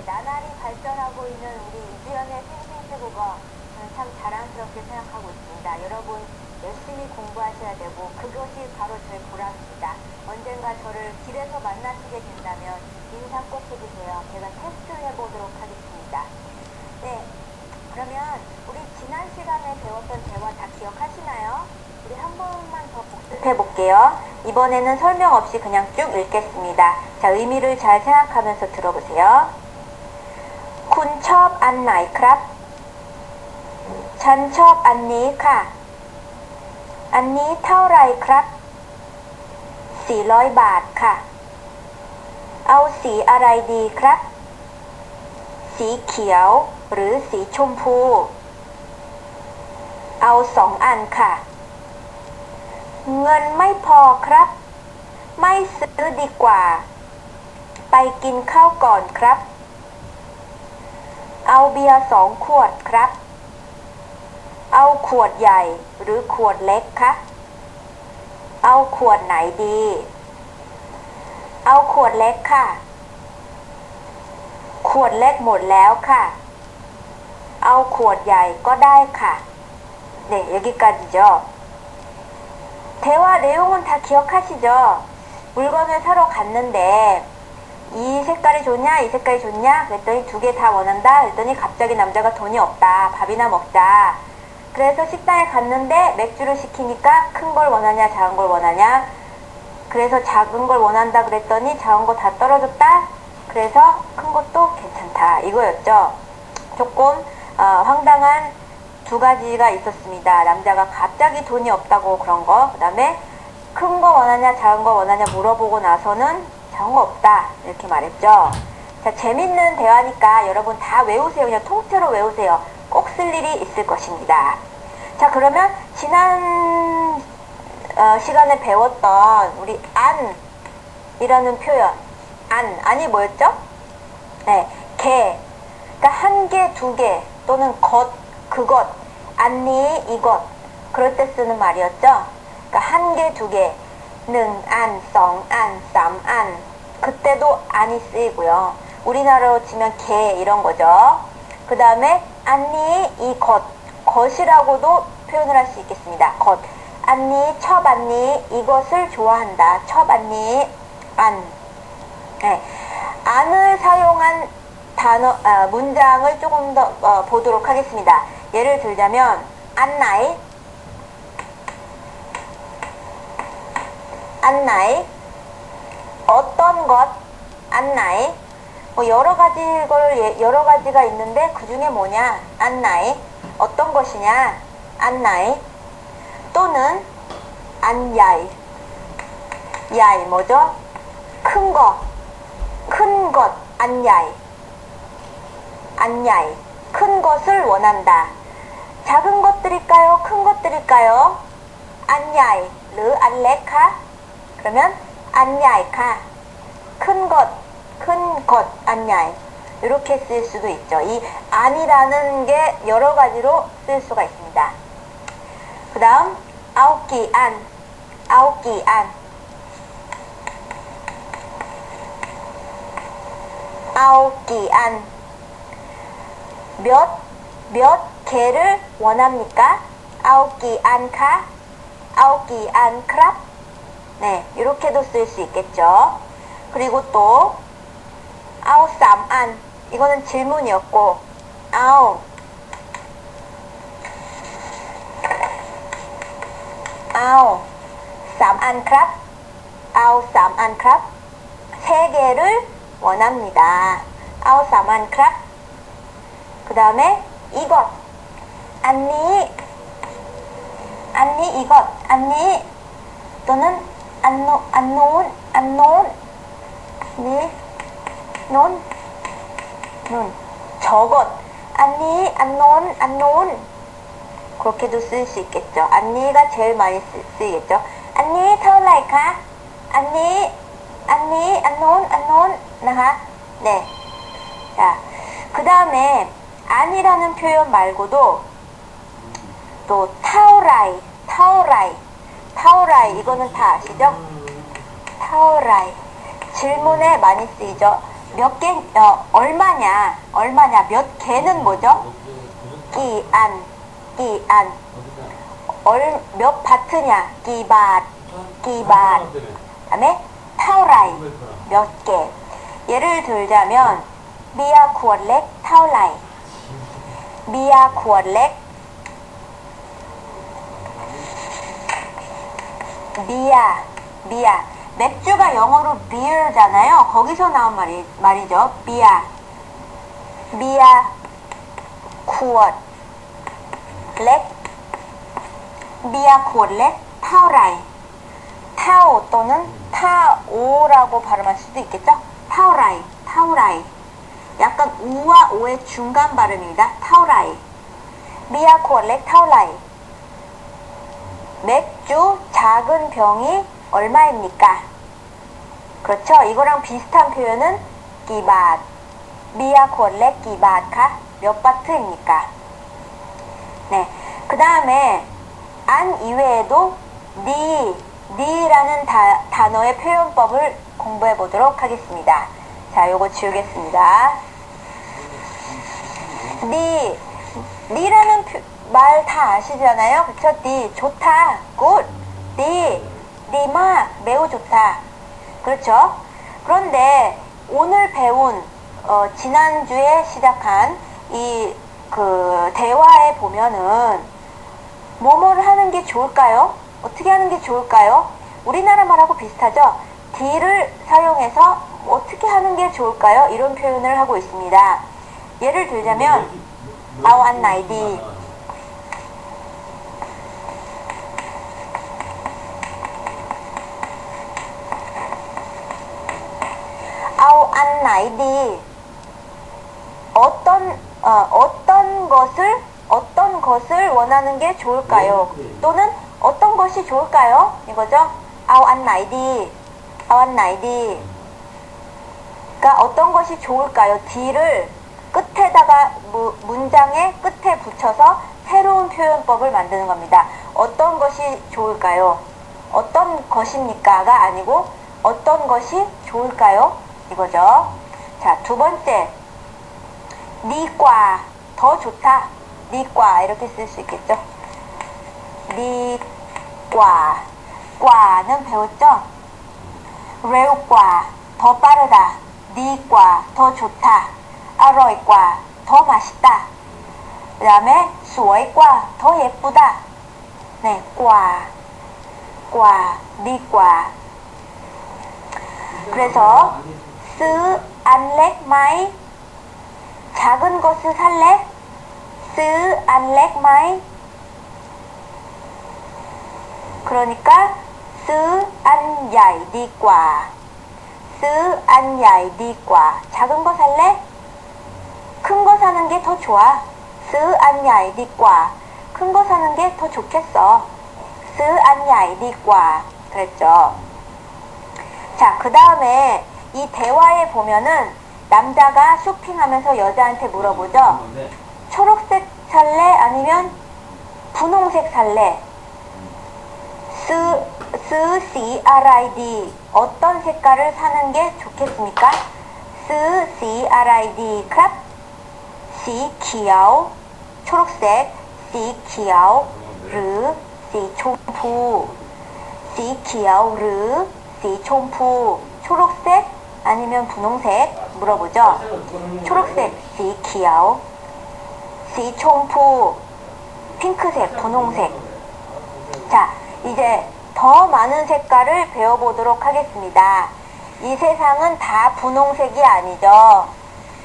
네, 나날이 발전하고 있는 우리 이주연의 생생태국어 저는 참 자랑스럽게 생각하고 있습니다. 여러분 열심히 공부하셔야 되고 그것이 바로 저의 보람입니다. 언젠가 저를 길에서 만나시게 된다면 인사 꼭 해주세요. 제가 테스트를 해보도록 하겠습니다. 네, 그러면 우리 지난 시간에 배웠던 대화 다 기억하시나요? 우리 한 번만 더 복습해 볼게요. 이번에는 설명 없이 그냥 쭉 읽겠습니다. 자, 의미를 잘 생각하면서 들어보세요. 군ชอบอันไหนครับ ฉันชอบอันนี้ค่ะ อันนี้เท่าไรครับ 400 บาทค่ะ เอาสีอะไรดีครับ สีเขียวหรือสีชมพู เอาสองอันค่ะ เงินไม่พอครับ ไม่ซื้อดีกว่า ไปกินข้าวก่อนครับ เอาเบียร์สองขวดครับ เอาขวดใหญ่หรือขวดเล็กคะ เอาขวดไหนดี เอาขวดเล็กค่ะ ขวดเล็กหมดแล้วค่ะ เอาขวดใหญ่ก็ได้ค่ะ 네, 여기까지죠. 대화 내용은 다 기억하시죠? 물건을 사러 갔는데 이 색깔이 좋냐 이 색깔이 좋냐? 그랬더니 두 개 다 원한다. 그랬더니 갑자기 남자가 돈이 없다. 밥이나 먹자. 그래서 식당에 갔는데 맥주를 시키니까 큰 걸 원하냐 작은 걸 원하냐? 그래서 작은 걸 원한다 그랬더니 작은 거 다 떨어졌다. 그래서 큰 것도 괜찮다. 이거였죠. 조금 어, 황당한 두 가지가 있었습니다. 남자가 갑자기 돈이 없다고 그런 거그 다음에 큰 거 원하냐 작은 거 원하냐 물어보고 나서는 거 없다. 이렇게 말했죠. 자 재밌는 대화니까 여러분 다 외우세요. 그냥 통째로 외우세요. 꼭 쓸 일이 있을 것입니다. 자 그러면 지난 어, 시간에 배웠던 우리 안이라는 표현. 안 안이 뭐였죠? 네, 개. 그러니까 한 개, 두 개 또는 것, 그것. 안니, 이것. 그럴 때 쓰는 말이었죠? 그러니까 한 개, 두 개, 능, 안, 성, 안, 쌈, 안. 그때도 안이 쓰이고요. 우리나라로 치면 개 이런 거죠. 그 다음에 안니, 이것, 것이라고도 표현을 할 수 있겠습니다. 것. 안니, 첩안니, 이것을 좋아한다. 첩안니, 안. 네. 안을 사용한 단어, 아, 문장을 조금 더 어, 보도록 하겠습니다. 예를 들자면, 안나이, 안나이, 어떤 것, 안나이, 뭐 여러 가지 걸, 예- 여러 가지가 있는데 그 중에 뭐냐, 안나이, 어떤 것이냐, 안나이, 또는 안야이, 야이 뭐죠? 큰 거, 큰 것, 안야이, 안야이, 큰 것을 원한다. 작은 것들일까요? 큰 것들일까요? 안야이, 르 안레카? 그러면 안야이카, 큰 것, 큰 것, 안야이. 이렇게 쓸 수도 있죠. 이 안이라는 게 여러 가지로 쓸 수가 있습니다. 그 다음, 아홉기 안, 아홉기 안. 아홉기 안. 몇, 몇 개를 원합니까? 아홉기 안카? 아홉기 안크랍? 네, 이렇게도 쓸 수 있겠죠. 그리고 또, 아홉 쌈안. 이거는 질문이었고, 아홉. 아홉. 쌈안 크랍? 아홉 쌈안 크랍? 세 개를 원합니다. 아홉 쌈안 크랍? 그 다음에 이것. 안니. 안니 이것. 안니. 또는 안논. 그렇게도 쓸 수 있겠죠. 안니가 제일 많이 쓰, 쓰이겠죠. 안니, 털라이카. 안니, 안니, 안논, 안논. 나하. 네. 자, 그 다음에 아니라는 표현 말고도 또 타오라이, 타오라이, 타오라이 이거는 다 아시죠? 타오라이 질문에 많이 쓰이죠. 몇 개, 어, 얼마냐, 얼마냐, 몇 개는 뭐죠? 끼안, 끼안. 얼, 몇 바트냐, 끼밭, 끼밭. 그 다음에 타오라이, 몇 개. 예를 들자면, 미아 쿠얼렉 타오라이. 미아 쿠얼렉 미아, 미아. 맥주가 영어로 beer잖아요. 거기서 나온 말이, 말이죠. 비아. 미아, 쿠엇, 렉, 미아 쿠엇 렉, 타오라이. 타오 또는 타오라고 발음할 수도 있겠죠? 타오라이, 타오라이. 약간 우와 오의 중간 발음입니다. 타오라이. 미아 쿠엇 렉, 타오라이. 맥주 작은 병이 얼마입니까? 그렇죠. 이거랑 비슷한 표현은 기밭. 미아 콜레 기밭카 몇 바트입니까? 네. 그 다음에 안 이외에도 니, 니라는 다, 단어의 표현법을 공부해 보도록 하겠습니다. 자, 요거 지우겠습니다. 니, 니라는 말 다 아시잖아요. 그쵸? 니, 좋다, 굿. 니, 니마, 매우 좋다. 그렇죠? 그런데 오늘 배운, 어, 지난주에 시작한 이, 그, 대화에 보면은, 뭐뭐를 하는 게 좋을까요? 어떻게 하는 게 좋을까요? 우리나라 말하고 비슷하죠? D를 사용해서 어떻게 하는 게 좋을까요? 이런 표현을 하고 있습니다. 예를 들자면, 아완 나이디. 나이디 어떤 어, 어떤 것을 어떤 것을 원하는 게 좋을까요? 또는 어떤 것이 좋을까요? 이거죠? 나이디 아우 안 나이디 그러니까 어떤 것이 좋을까요? D를 끝에다가 무, 문장의 끝에 붙여서 새로운 표현법을 만드는 겁니다. 어떤 것이 좋을까요? 어떤 것입니까가 아니고 어떤 것이 좋을까요? 이거죠. 자, 두 번째. 니과 더 좋다. 니과 이렇게 쓸 수 있겠죠. 니과 과는 배웠죠? 레우과 더 빠르다. 니과 더 좋다. 아로이과 더 맛있다. 그 다음에 수어이과 더 예쁘다. 네, 과, 과, 니과. 그래서 쓰 안렉 마이? 작은 것을 살래? 쓰 안렉 마이? 그러니까 쓰 안야이 디과. 쓰 안야이 디과. 작은 거 살래? 큰 거 사는 게 더 좋아. 쓰 안야이 디과. 큰 거 사는 게 더 좋겠어. 쓰 안야이 디과. 그랬죠? 자, 그 다음에 이 대화에 보면은 남자가 쇼핑하면서 여자한테 물어보죠. 초록색 살래? 아니면 분홍색 살래? 스, 스, 시, RID. 어떤 색깔을 사는 게 좋겠습니까? 스, 시, RID. 크랍. 시, 키아오. 초록색. 시, 키아오. 르. 시, 촌푸. 시, 키아오. 르. 시, 촌푸. 초록색 아니면 분홍색 물어보죠. 초록색 시 키아오 시 촌푸 핑크색 분홍색 자 이제 더 많은 색깔을 배워보도록 하겠습니다. 이 세상은 다 분홍색이 아니죠.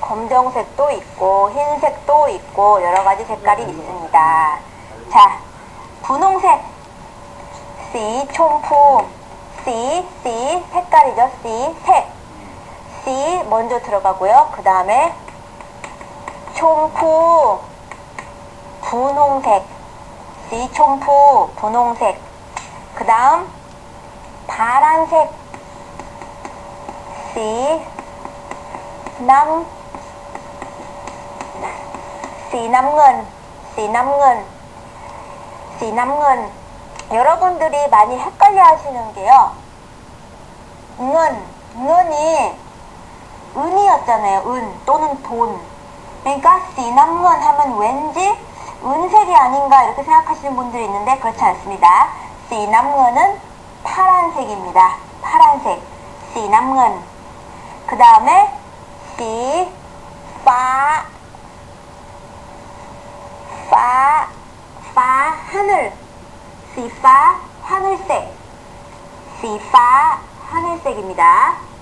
검정색도 있고 흰색도 있고 여러 가지 색깔이 있습니다. 자 분홍색 시 촌푸 C, C 색깔이죠. C 색. C 먼저 들어가고요. 그 다음에 촌푸 분홍색. C 촌푸 분홍색. 그 다음 파란색. C 남 C 남근 C 남근 C 남근 여러분들이 많이 헷갈려 하시는 게요. 은, 은이 은이었잖아요. 은 또는 돈. 그러니까 시나몬 하면 왠지 은색이 아닌가 이렇게 생각하시는 분들이 있는데 그렇지 않습니다. 시나몬은 파란색입니다. 파란색. 시나몬. 그 다음에 시, 파, 파, 파 하늘. 시파 하늘색. 시파 하늘색입니다.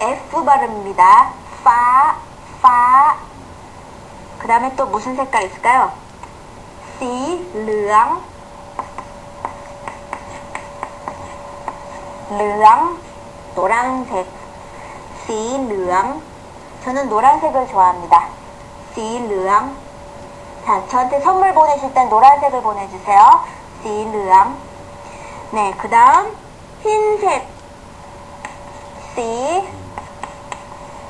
F 발음입니다. 파, 파. 그 다음에 또 무슨 색깔 있을까요? C, 르앙, 르앙, 노란색. C, 르앙. 저는 노란색을 좋아합니다. C, 르앙. 자, 저한테 선물 보내실 땐 노란색을 보내주세요. C, 르앙. 네, 그 다음, 흰색. C,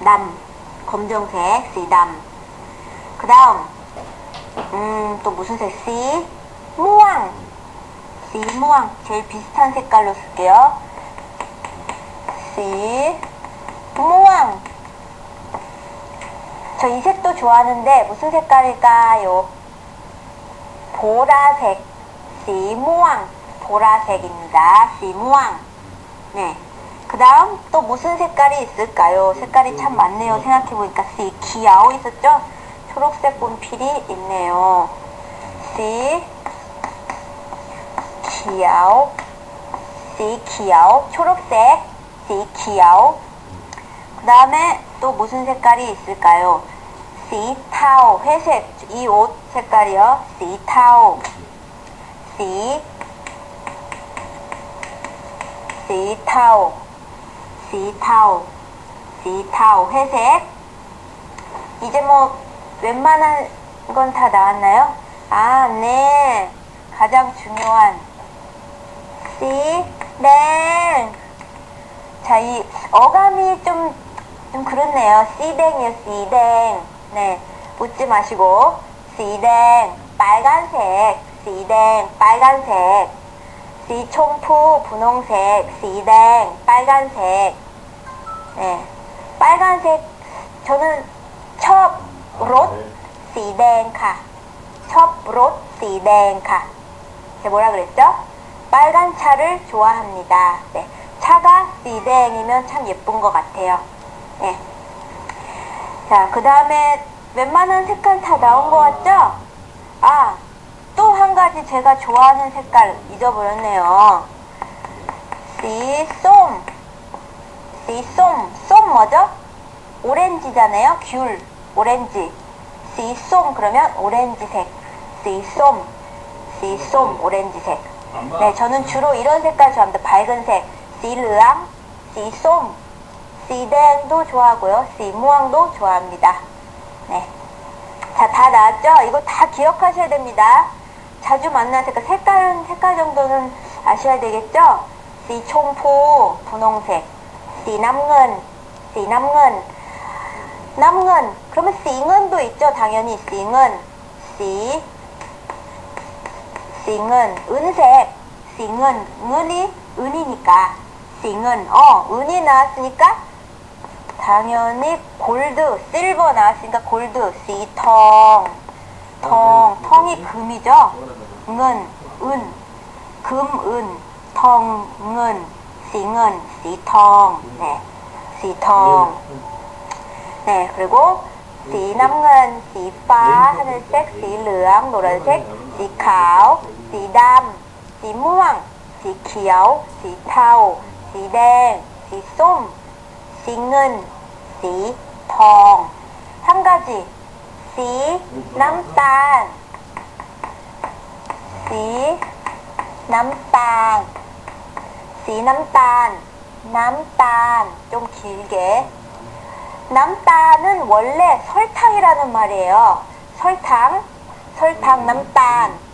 남, 검정색, 시담. 그 다음, 음, 또 무슨 색? 시, 무왕. 시, 무왕. 제일 비슷한 색깔로 쓸게요. 시, 무왕. 저 이 색도 좋아하는데 무슨 색깔일까요? 보라색. 시, 무왕. 보라색입니다. 시, 무왕. 네. 그 다음 또 무슨 색깔이 있을까요? 색깔이 참 많네요. 생각해보니까 시, 기아오 있었죠? 초록색 분필이 있네요. 시, 기아오, 시, 기아오, 초록색, 시, 기아오. 그 다음에 또 무슨 색깔이 있을까요? 시, 타오, 회색, 이 옷 색깔이요. 시, 타오, 시, 시, 타오, 시, 타오, 시, 타오, 회색. 이제 뭐 웬만한 건 다 나왔나요? 아, 네. 가장 중요한 씨, 땡. 자, 이 어감이 좀, 좀 그렇네요. 씨댕이요, 씨댕. 네. 웃지 마시고. 씨댕. 빨간색. 씨댕. 빨간색. 씨총푸 분홍색. 씨댕. 빨간색. 예. 빨간색 저는 첩롯 네. 시댕카 첩롯 시댕카 제 뭐라 그랬죠? 빨간 차를 좋아합니다. 네. 차가 시댕이면 참 예쁜 것 같아요. 네. 자, 그 다음에 웬만한 색깔 다 나온 것 같죠? 아, 또 한 가지 제가 좋아하는 색깔 잊어버렸네요. 시쏨 씨쏨. 쏨 뭐죠? 오렌지잖아요. 귤. 오렌지. 씨쏨 그러면 오렌지색. 씨쏨. 씨쏨 오렌지색. 네, 저는 주로 이런 색깔 좋아합니다. 밝은색. 씨르앙, 씨쏨, 씨댕도 좋아하고요. 씨무앙도 좋아합니다. 네. 자, 다 나왔죠? 이거 다 기억하셔야 됩니다. 자주 만나는 색깔, 색깔은, 색깔 정도는 아셔야 되겠죠? 씨총포, 분홍색. 씨남근, 씨남근. 남근, 그러면 싱은도 있죠, 당연히. 골드, 실버 나왔으니까 골드, 씨텅, 텅, 텅이 금이죠? 은, 은, 금, 은, 텅, 은, สีเงิน สีทองเนี่ยสีทองเนี่ยหรือว่าสีน้ำเงิน สีฟ้าเราจะเช็คสีเหลืองหนูเช็คสีขาว สีดำสีม่วง สีเขียว สีเทา สีแดง สีส้ม สีเงิน สีทองทั้งกาจิสีน้ำตาล สีน้ำตาล 미남단, 남단 좀 길게. 남단은 원래 설탕이라는 말이에요. 설탕, 설탕 남단.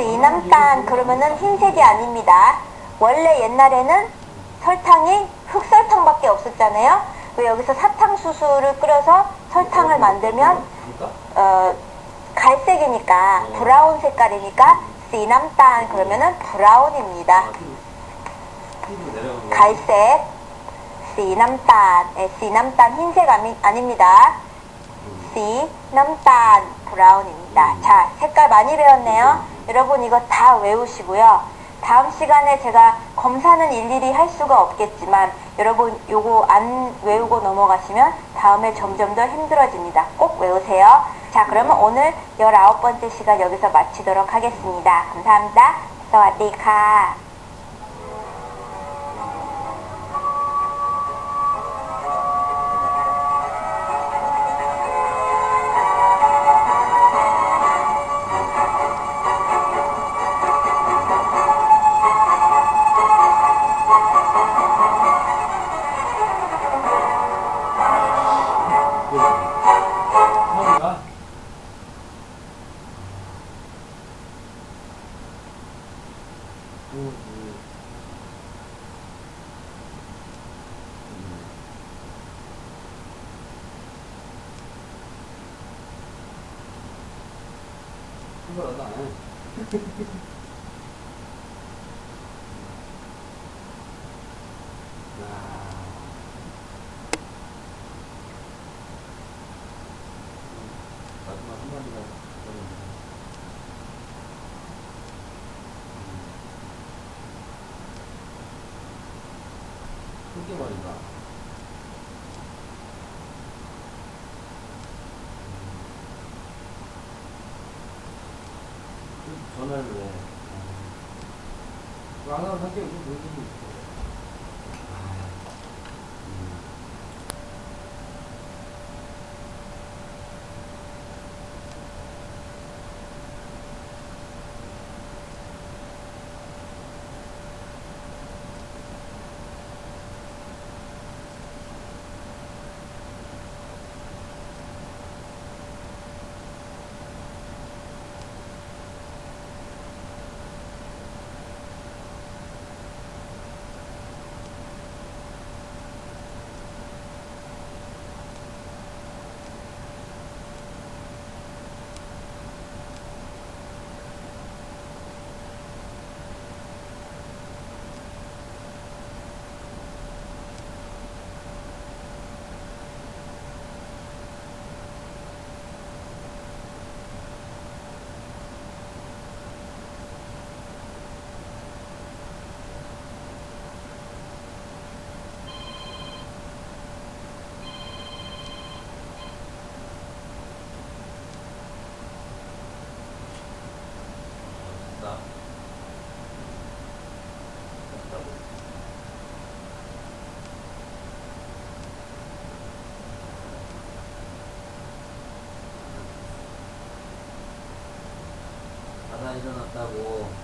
이남단 그러면은 흰색이 아닙니다. 원래 옛날에는 설탕이 흑설탕밖에 없었잖아요. 왜 여기서 사탕수수를 끓여서 설탕을 만들면 어, 갈색이니까 브라운 색깔이니까 씨남딴 그러면은 브라운입니다. 갈색 씨남딴 예, 씨남딴 흰색 아니, 아닙니다. 씨남딴 브라운입니다. 자 색깔 많이 배웠네요. 여러분 이거 다 외우시고요. 다음 시간에 제가 검사는 일일이 할 수가 없겠지만 여러분 요거 안 외우고 넘어가시면 다음에 점점 더 힘들어집니다. 꼭 외우세요. 자 그러면 오늘 19번째 시간 여기서 마치도록 하겠습니다. 감사합니다. 사와디카. 형이 해. 마지막 한마디가 그거는 크게 말인가 전화를 왜 왕하는 성격이 좀보이는 게 있어 됐다. 됐다고. 자다 일어났다고